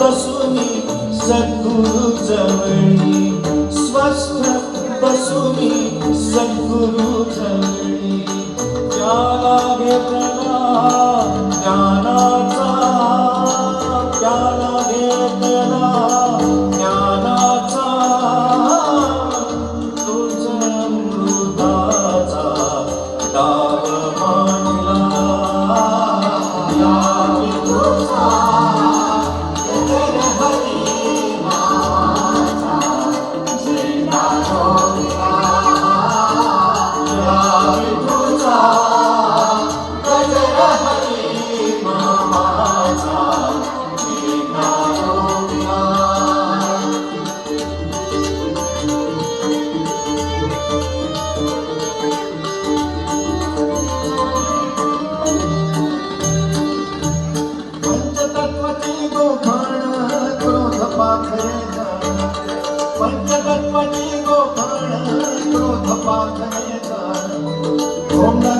बसुनी सद्गुरु जवळी. स्वस्थ बसुनी सद्गुरु जवळी. त्याला घेतला ज्ञानाचा ज्ञाना घेतला डाव पंचगणपती गोपाळ क्रोध पाखरे ओम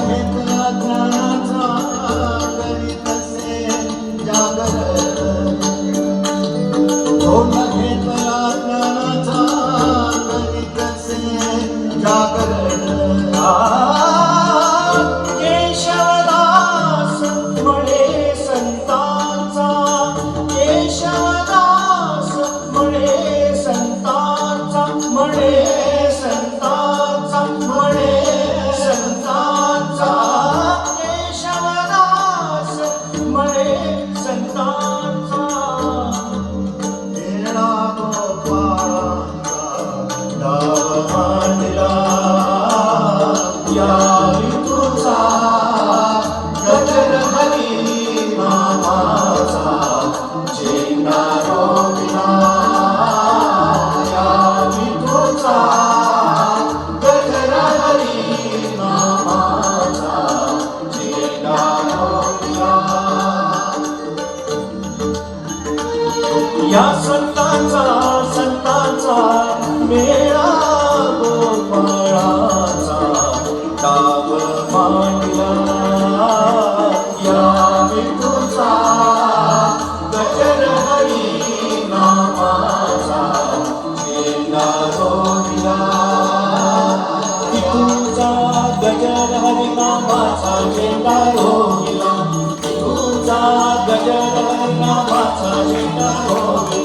या संतांचा संतांचा मेळा गोपाळाचा डाव मांडला या विठूचा गजर हरी नामाचा. झेंडा रोविला विठूचा गजर हरी नामाचा. झेंडा रोविला तुझा गजर हरी नामाचा. 擦肩而过